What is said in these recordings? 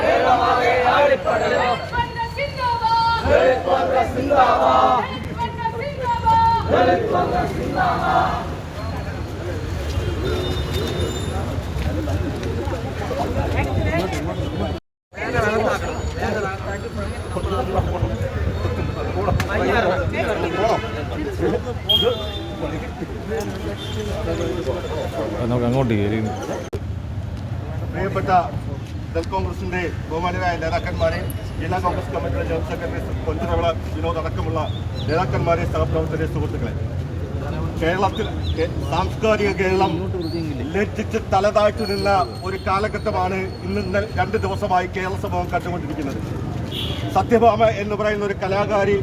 കേരളമാകെ ആളിപ്പടലോ അങ്ങോട്ട് പ്രിയപ്പെട്ട ദൽ കോൺഗ്രസിന്റെ ബഹുമാനരായ നേതാക്കന്മാരെ ജില്ലാ കോൺഗ്രസ് കമ്മിറ്റിയുടെ ജനറൽ സെക്രട്ടറി കൊഞ്ചനവിള വിനോദ് അടക്കമുള്ള നേതാക്കന്മാരെ സഹപ്രവർത്തകരെ സുഹൃത്തുക്കളെ. കേരളത്തിൽ സാംസ്കാരിക കേരളം ലജ്ജിച്ച് തലതാഴ്ത്തി നിന്ന ഒരു കാലഘട്ടമാണ് ഇന്ന് രണ്ട് ദിവസമായി കേരള സമൂഹം കണ്ടുകൊണ്ടിരിക്കുന്നത്. സത്യഭാമ എന്ന് പറയുന്ന ഒരു കലാകാരി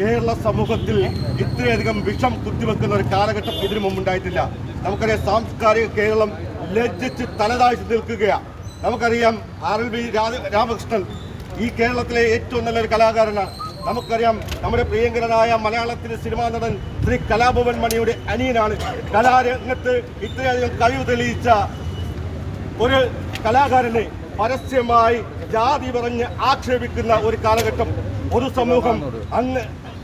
കേരള സമൂഹത്തിൽ ഇത്രയധികം വിഷം കുത്തിവെക്കുന്ന ഒരു കാലഘട്ടം ഇതിനു മുമ്പുണ്ടായിട്ടില്ല. നമുക്കറിയാം സാംസ്കാരിക കേരളം ലജ്ജിച്ച് തലതാഴ്ച നിൽക്കുകയാണ് നമുക്കറിയാം ആർ എൽ ബി രാമകൃഷ്ണൻ ഈ കേരളത്തിലെ ഏറ്റവും നല്ലൊരു കലാകാരനാണ് നമുക്കറിയാം നമ്മുടെ പ്രിയങ്കരനായ മലയാളത്തിലെ സിനിമാ നടൻ ശ്രീ കലാഭവൻ മണിയുടെ അനിയനാണ്. കലാരംഗത്ത് ഇത്രയധികം കഴിവ് തെളിയിച്ച ഒരു കലാകാരനെ പരസ്യമായി ജാതി പറഞ്ഞ് ആക്ഷേപിക്കുന്ന ഒരു കാലഘട്ടം പൊതുസമൂഹം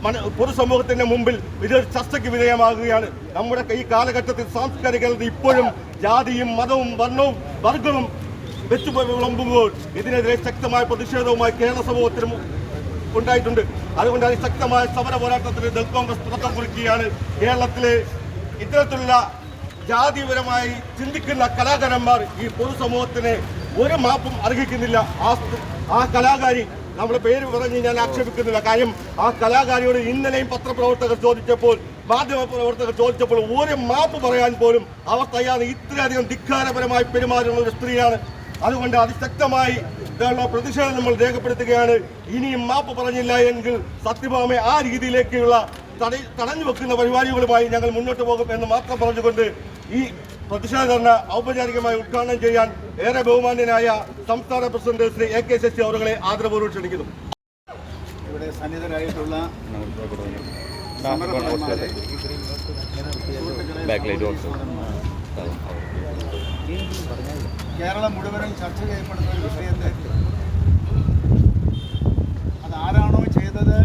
മന- പൊതുസമൂഹത്തിന്റെ മുമ്പിൽ ഇതൊരു ചർച്ചയ്ക്ക് വിധേയമാകുകയാണ്. നമ്മുടെ ഈ കാലഘട്ടത്തിൽ സാംസ്കാരികത ഇപ്പോഴും ജാതിയും മതവും വർണവും വർഗവും വെച്ചു വിളമ്പുമ്പോൾ ഇതിനെതിരെ ശക്തമായ പ്രതിഷേധവുമായി കേരള സമൂഹത്തിനും ഉണ്ടായിട്ടുണ്ട്. അതുകൊണ്ട് അതിശക്തമായ സമര പോരാട്ടത്തിന് ദൽ കോൺഗ്രസ് തുടക്കം കുറിക്കുകയാണ്. കേരളത്തിലെ ഇത്തരത്തിലുള്ള ജാതിപരമായി ചിന്തിക്കുന്ന കലാകാരന്മാർ ഈ പൊതുസമൂഹത്തിന് ഒരു മാപ്പും അർഹിക്കുന്നില്ല. ആ ആ കലാകാരി നമ്മുടെ പേര് പറഞ്ഞ് ഞാൻ ആക്ഷേപിക്കുന്നില്ല. കാര്യം ആ കലാകാരിയോട് ഇന്നലെയും പത്രപ്രവർത്തകർ ചോദിച്ചപ്പോൾ മാധ്യമ പ്രവർത്തകർ ചോദിച്ചപ്പോൾ ഒരു മാപ്പ് പറയാൻ പോലും അവർ തയ്യാറ് ഇത്രയധികം ധിക്കാരപരമായി പെരുമാറുന്ന ഒരു സ്ത്രീയാണ് അതുകൊണ്ട് അതിശക്തമായി ഇതുള്ള പ്രതിഷേധം നമ്മൾ രേഖപ്പെടുത്തുകയാണ്. ഇനിയും മാപ്പ് പറഞ്ഞില്ല എങ്കിൽ സത്യഭാമയെ ആ രീതിയിലേക്കുള്ള തട- തടഞ്ഞു വെക്കുന്ന പരിപാടികളുമായി ഞങ്ങൾ മുന്നോട്ട് പോകും എന്ന് മാത്രം പറഞ്ഞുകൊണ്ട് ഈ പ്രതിഷേധ ധർണ ഔപചാരികമായി ഉദ്ഘാടനം ചെയ്യാൻ ഏറെ ബഹുമാന്യനായ സംസ്ഥാന president Shri A K Sasi അവരുടെ ആദരപൂർവം ക്ഷണിക്കുന്നു. ഇവിടെ സന്നിധരായിട്ടുള്ള കേരളം മുഴുവനും ചർച്ച ചെയ്യപ്പെടുന്ന ഒരു വിഷയത്തെ ആരാണോ ചെയ്തത്?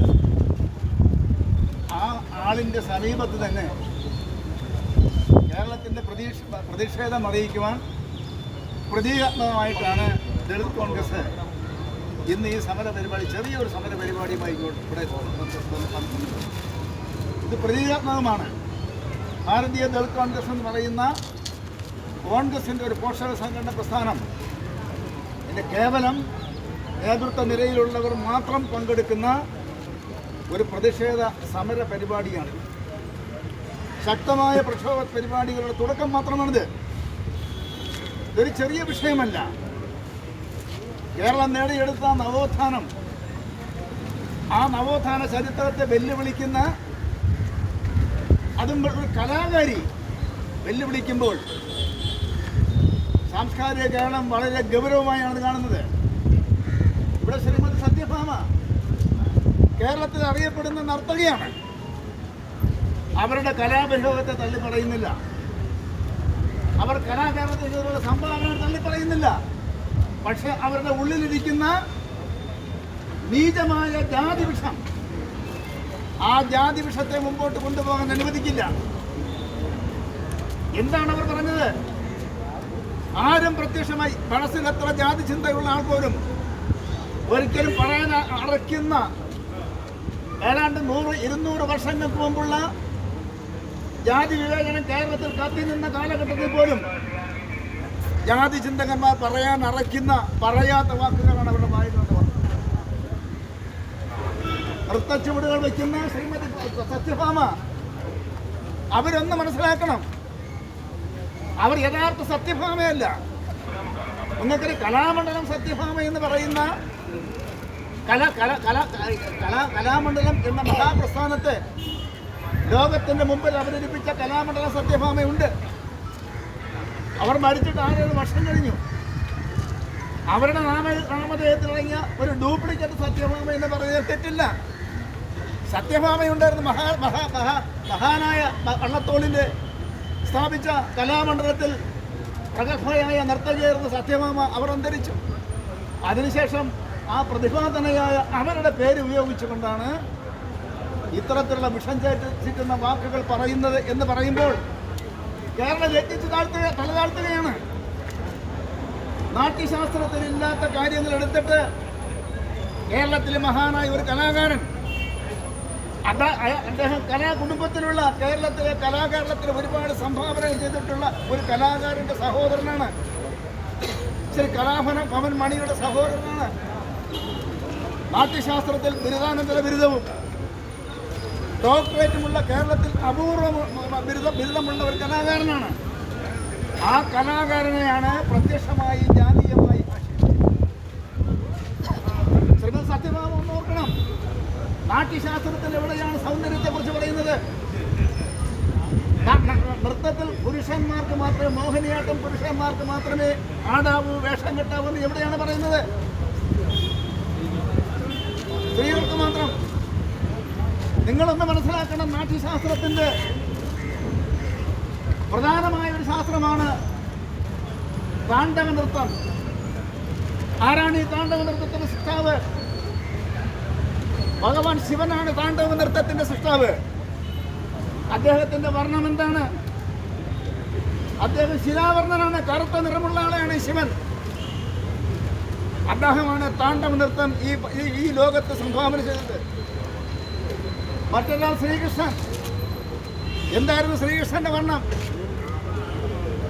ആ ആളിന്റെ സമീപത്ത് തന്നെ കേരളത്തിന്റെ പ്രതീക്ഷ പ്രതിഷേധം അറിയിക്കുവാൻ പ്രതീകാത്മകമായിട്ടാണ് ദളിത് കോൺഗ്രസ് ഇന്ന് ഈ സമര പരിപാടി ചെറിയൊരു സമര പരിപാടിയുമായി ഇവിടെ ഇത് പ്രതീകാത്മകമാണ്. ഭാരതീയ ദളിത് കോൺഗ്രസ് എന്ന് പറയുന്ന കോൺഗ്രസിന്റെ ഒരു പോഷക സംഘടന പ്രസ്ഥാനം. ഇതിന്റെ കേവലം നേതൃത്വ നിരയിലുള്ളവർ മാത്രം പങ്കെടുക്കുന്ന ഒരു പ്രതിഷേധ സമര പരിപാടിയാണ്. ശക്തമായ പ്രക്ഷോഭ പരിപാടികളുടെ തുടക്കം മാത്രമാണിത്. ഇതൊരു ചെറിയ വിഷയമല്ല. കേരളം നേടിയെടുത്ത നവോത്ഥാനം ആ നവോത്ഥാന ചരിത്രത്തെ വെല്ലുവിളിക്കുന്ന അതും ഒരു കലാകാരി വെല്ലുവിളിക്കുമ്പോൾ സാംസ്കാരിക കേരളം വളരെ ഗൗരവമായാണ് കാണുന്നത്. ഇവിടെ ശ്രീമതി സത്യഭാമ കേരളത്തിൽ അറിയപ്പെടുന്ന നർത്തകിയാണ്. അവരുടെ കലാപരിഭവത്തെ തള്ളിപ്പറയുന്നില്ല. അവർ കലാകാരത്തിലുള്ള സംഭാവന തള്ളിപ്പറയുന്നില്ല. പക്ഷെ അവരുടെ ഉള്ളിലിരിക്കുന്ന നീചമായ ജാതി വിഷം ആ ജാതി വിഷത്തെ മുമ്പോട്ട് കൊണ്ടുപോകാൻ അനുവദിക്കില്ല. എന്താണ് അവർ പറഞ്ഞത്? ആരും പ്രത്യക്ഷമായി മനസ്സിൽ എത്ര ജാതി ചിന്തയുള്ള ആൾ പോലും ഒരിക്കലും പറയാൻ അറയ്ക്കുന്ന ഏതാണ്ട് നൂറ് ഇരുന്നൂറ് വർഷങ്ങൾക്ക് മുമ്പുള്ള ജാതി വിവേചനം കേരളത്തിൽ കത്തി നിന്ന കാലഘട്ടത്തിൽ പോലും ജാതി ചിന്തകന്മാർ പറയാൻ അറയ്ക്കുന്ന പറയാത്ത വാക്കുകളാണ് അവരുടെ വായിലുണ്ട് നൃത്തച്ചുവടുകൾ വയ്ക്കുന്ന ശ്രീമതി സത്യഭാമ അവരൊന്ന് മനസ്സിലാക്കണം. അവർ യഥാർത്ഥ സത്യഭാമയല്ല. നിങ്ങൾക്കൊരു കലാമണ്ഡലം സത്യഭാമ എന്ന് പറയുന്ന കല കല കല കലാ കലാമണ്ഡലം എന്ന മഹാപ്രസ്ഥാനത്തെ ലോകത്തിന്റെ മുമ്പിൽ അവതരിപ്പിച്ച കലാമണ്ഡലം സത്യഭാമയുണ്ട്. അവർ മരിച്ചിട്ട് ആറേഴ് വർഷം കഴിഞ്ഞു. അവരുടെ നാമ നാമധേയത്തിലിറങ്ങിയ ഒരു ഡ്യൂപ്ലിക്കേറ്റ് സത്യഭാമ എന്ന് പറഞ്ഞാൽ തെറ്റില്ല. സത്യഭാമയുണ്ടായിരുന്നു മഹാ മഹാ മഹാ മഹാനായ വള്ളത്തോളിന്റെ സ്ഥാപിച്ച കലാമണ്ഡലത്തിൽ പ്രഗത്ഭയായ നർത്തകിയായിരുന്ന സത്യഭാമ അവർ അന്തരിച്ചു. അതിനുശേഷം ആ പ്രതിഭാതനയായ അവരുടെ പേര് ഉപയോഗിച്ചുകൊണ്ടാണ് ഇത്തരത്തിലുള്ള വിഷം ചേറ്റിക്കുന്ന വാക്കുകൾ പറയുന്നത് എന്ന് പറയുമ്പോൾ കേരളം ലജ്ജിച്ച് താഴ്ത്തുക തല താഴ്ത്തുകയാണ് നാട്യശാസ്ത്രത്തിൽ ഇല്ലാത്ത കാര്യങ്ങൾ എടുത്തിട്ട് കേരളത്തിലെ മഹാനായ ഒരു കലാകാരൻ അദ്ദേഹം കലാ കുടുംബത്തിലുള്ള കേരളത്തിലെ കലാകേരളത്തിൽ ഒരുപാട് സംഭാവനകൾ ചെയ്തിട്ടുള്ള ഒരു കലാകാരന്റെ സഹോദരനാണ്. ശ്രീ കലാഭവൻ ഭവൻ മണിയുടെ സഹോദരനാണ്. നാട്യശാസ്ത്രത്തിൽ ബിരുദാനന്തര ബിരുദവും ഡോക്ടറേറ്റുമുള്ള കേരളത്തിൽ അപൂർവ ബിരുദ ബിരുദമുള്ള ഒരു കലാകാരനാണ്. ആ കലാകാരനെയാണ് പ്രത്യക്ഷമായി ജാതീയമായി ആക്ഷേപിച്ചത്. ശ്രീമതി സത്യഭാമ ഒന്ന് ഓർക്കണം നാട്യശാസ്ത്രത്തിൽ എവിടെയാണ് സൗന്ദര്യത്തെ കുറിച്ച് പറയുന്നത് നൃത്തത്തിൽ പുരുഷന്മാർക്ക് മാത്രമേ മോഹിനിയാട്ടം പുരുഷന്മാർക്ക് മാത്രമേ ആടാവൂ വേഷം കെട്ടാവൂ എന്ന് എവിടെയാണ് പറയുന്നത്? സ്ത്രീകൾക്ക് മാത്രം. നിങ്ങളൊന്ന് മനസ്സിലാക്കണം നാട്യശാസ്ത്രത്തിന്റെ പ്രധാനമായ ഒരു ശാസ്ത്രമാണ് താണ്ഡവ നൃത്തം. ആരാണ് ഈ താണ്ഡവ നൃത്തത്തിന്റെ സൃഷ്ടാവ് ഭഗവാൻ ശിവനാണ് താണ്ഡവ നൃത്തത്തിന്റെ സൃഷ്ടാവ്. അദ്ദേഹത്തിന്റെ വർണം എന്താണ്? അദ്ദേഹം ശിലാവർണനാണ് കറുത്ത നിറമുള്ള ആളെയാണ് ശിവൻ. അദ്ദേഹമാണ് താണ്ഡവ നൃത്തം ഈ ഈ- ലോകത്ത് സംഭാവന ചെയ്തത്. മറ്റൊരാൾ ശ്രീകൃഷ്ണൻ. എന്തായിരുന്നു ശ്രീകൃഷ്ണന്റെ വർണം?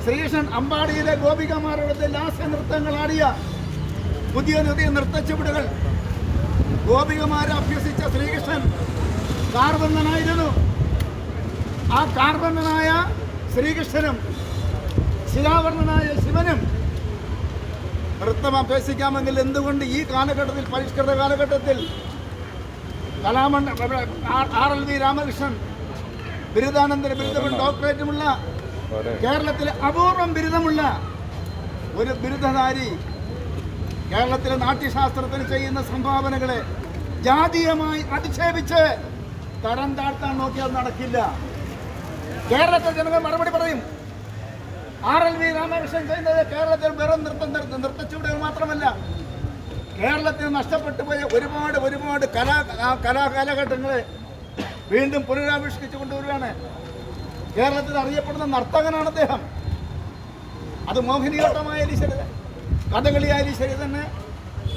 ശ്രീകൃഷ്ണൻ അമ്പാടിയിലെ ഗോപികമാരുടെ ലാസ്യ നൃത്തങ്ങൾ ആടിയ പുതിയ പുതിയ നൃത്തച്ചുവടുകൾ. ഗോപികമാരെ അഭ്യസിച്ച ശ്രീകൃഷ്ണൻ കാർബന്ധനായിരുന്നു. ആ കാർബന്ധനായ ശ്രീകൃഷ്ണനും ശിലാവർണനായ ശിവനും നൃത്തം അഭ്യസിക്കാമെങ്കിൽ എന്തുകൊണ്ട് ഈ കാലഘട്ടത്തിൽ പരിഷ്കൃത കാലഘട്ടത്തിൽ കലാമണ്ഡ ആർ എൽ വി രാമകൃഷ്ണൻ ബിരുദാനന്തര ബിരുദവും ഡോക്ടറേറ്റുമുള്ള കേരളത്തിലെ അപൂർവം ബിരുദമുള്ള ഒരു ബിരുദധാരി കേരളത്തിലെ നാട്യശാസ്ത്രത്തിന് ചെയ്യുന്ന സംഭാവനകളെ ജാതീയമായി അധിക്ഷേപിച്ച് തരം താഴ്ത്താൻ നോക്കിയാൽ നടക്കില്ല. കേരളത്തിലെ ജനങ്ങൾ മറുപടി പറയും. ആർ എൽ വി രാമകൃഷ്ണൻ ചെയ്യുന്നത് കേരളത്തിൽ വെറും നൃത്തം നൃത്ത നൃത്തച്ചുവടുകൾ മാത്രമല്ല. കേരളത്തിൽ നഷ്ടപ്പെട്ടു പോയ ഒരുപാട് ഒരുപാട് കലാ കലാ കാലഘട്ടങ്ങളെ വീണ്ടും പുനരാവിഷ്കരിച്ചു കൊണ്ടുവരികയാണ്. കേരളത്തിൽ അറിയപ്പെടുന്ന നർത്തകനാണ് അദ്ദേഹം. അത് മോഹിനിയോട്ടമായാലും ശരി കഥകളിയായാലും ശരി തന്നെ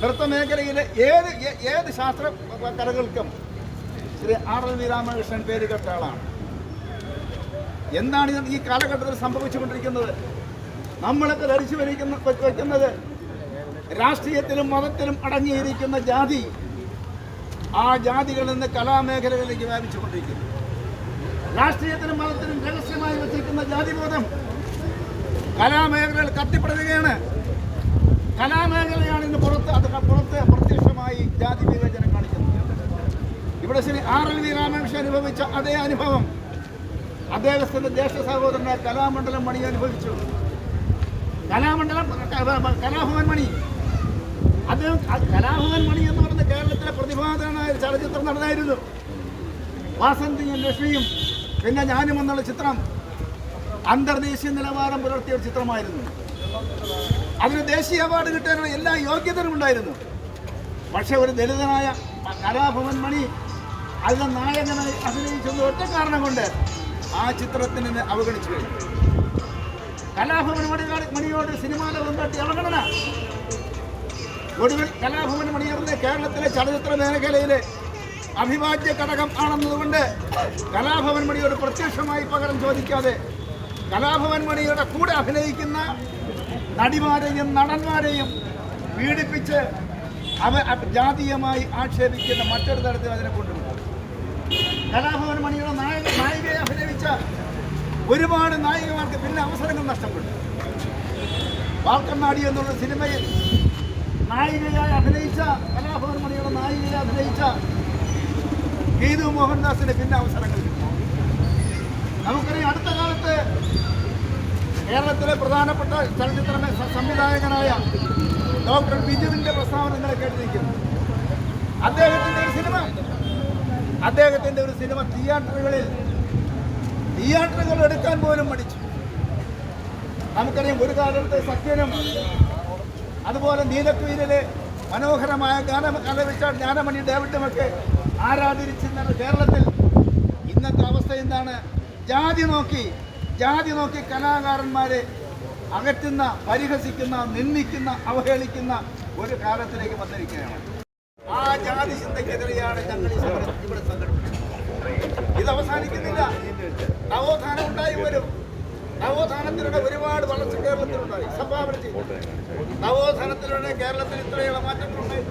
നൃത്തമേഖലയിലെ ഏത് ഏത് ശാസ്ത്ര കലകൾക്കും Shri R L V Ramakrishnan പേര് കേട്ട ആളാണ്. എന്താണ് ഈ കാലഘട്ടത്തിൽ സംഭവിച്ചുകൊണ്ടിരിക്കുന്നത്? നമ്മളൊക്കെ ധരിച്ചു വരിക്കുന്ന വയ്ക്കുന്നത് രാഷ്ട്രീയത്തിലും മതത്തിലും അടങ്ങിയിരിക്കുന്ന ജാതി ആ ജാതികളിൽ നിന്ന് കലാമേഖലകളിലേക്ക് വ്യാപിച്ചുകൊണ്ടിരിക്കുന്നു. രാഷ്ട്രീയത്തിലും മതത്തിലും രഹസ്യമായി വച്ചിരിക്കുന്ന ജാതിബോധം കലാമേഖലകൾ കത്തിപ്പെടുകയാണ് കലാമേഖലയാണ് ഇന്ന് പുറത്ത് അത് പുറത്ത് പ്രത്യക്ഷമായി ജാതി വിവേചനം കാണിക്കുന്നത്. ഇവിടെ Shri R L V Ramakrishnan അനുഭവിച്ച അതേ അനുഭവം. അദ്ദേഹത്തിന്റെ ജ്യേഷ്ഠ സഹോദരനായ കലാമണ്ഡലം മണി അനുഭവിച്ചു. കലാമണ്ഡലം കലാഭവൻ മണി. അദ്ദേഹം കലാഭവൻ മണി എന്ന് പറയുന്ന കേരളത്തിലെ പ്രതിഭാതനായ ചലച്ചിത്രം നടന്നായിരുന്നു. വാസന്തിയും ലക്ഷ്മിയും പിന്നെ ഞാനും എന്നുള്ള ചിത്രം അന്തർദേശീയ നിലവാരം പുലർത്തിയ ഒരു ചിത്രമായിരുന്നു. അതിന് ദേശീയ അവാർഡ് കിട്ടാനുള്ള എല്ലാ യോഗ്യതരും ഉണ്ടായിരുന്നു. പക്ഷെ ഒരു ദളിതനായ കലാഭവൻ മണി അതിലെ നായകനായി അഭിനയിച്ചത് ഒറ്റ കാരണം കൊണ്ട് ആ ചിത്രത്തിന് അവഗണിച്ചു കഴിഞ്ഞു. കലാഭവൻ മണി മണിയോട് സിനിമാ ലോകം കാട്ടി അവഗണന. ഒടുവിൽ കലാഭവൻ മണിയറിന്റെ കേരളത്തിലെ ചലച്ചിത്ര മേഖലയിലെ അഭിവാജ്യ ഘടകം ആണെന്നതുകൊണ്ട് കലാഭവൻ മണിയോട് പ്രത്യക്ഷമായി പകരം ചോദിക്കാതെ കലാഭവൻ മണിയുടെ കൂടെ അഭിനയിക്കുന്ന നടിമാരെയും നടന്മാരെയും പീഡിപ്പിച്ച് അവ ജാതീയമായി ആക്ഷേപിക്കുന്ന മറ്റൊരു തരത്തിൽ അതിനെ കൊണ്ടുപോകും കലാഭവൻ മണിയുടെ നായക നായികയെ അഭിനയിച്ച ഒരുപാട് നായികമാർക്ക് പിന്നെ അവസരങ്ങൾ നഷ്ടപ്പെട്ടു. വാൽക്കണ്ണാടി എന്നുള്ള സിനിമയിൽ നായികയായി അഭിനയിച്ച കലാഭവൻ മണിയുടെ നായികയെ അഭിനയിച്ച ഗീതു മോഹൻദാസിന് പിന്നെ അവസരങ്ങൾ കിട്ടും. നമുക്കറിയാം അടുത്ത കാലത്ത് കേരളത്തിലെ പ്രധാനപ്പെട്ട ചലച്ചിത്ര സംവിധായകനായ ഡോക്ടർ ബിജുവിന്റെ പ്രസ്താവന ഇന്നലെ കേട്ടിരിക്കുന്നു. അദ്ദേഹത്തിന്റെ ഒരു സിനിമ. അദ്ദേഹത്തിന്റെ ഒരു സിനിമ തിയേറ്ററുകളിൽ തിയേറ്ററുകൾ എടുക്കാൻ പോലും മടിച്ചു. നമുക്കറിയാം ഒരു കാലത്ത് സത്യനും അതുപോലെ നീലക്കുയിലെ മനോഹരമായ ഗാന കലവിച്ച ജ്ഞാനമണി ഡേവിഡുമൊക്കെ ആരാധിച്ചിരുന്ന കേരളത്തിൽ. ഇന്നത്തെ അവസ്ഥ എന്താണ്? ജാതി നോക്കി ജാതി നോക്കി കലാകാരന്മാരെ അകറ്റുന്ന പരിഹസിക്കുന്ന നിന്ദിക്കുന്ന അവഹേളിക്കുന്ന ഒരു കാലത്തിലേക്ക് വന്നിരിക്കുകയാണ്. ആ ജാതി ചിന്തയ്ക്കെതിരെയാണ് ഞങ്ങൾ ഈ സമരം ഇവിടെ സംഘടിപ്പിക്കുന്നത് ഇത് അവസാനിക്കുന്നില്ല. നവോത്ഥാനം ഉണ്ടായി വരും നവോത്ഥാനത്തിലൂടെ ഒരുപാട് വളർച്ച കേരളത്തിലുണ്ടായി. സംഭാവന ചെയ്തു. നവോത്ഥാനത്തിലൂടെ കേരളത്തിൽ ഇത്രയുള്ള മാറ്റങ്ങളുണ്ടായി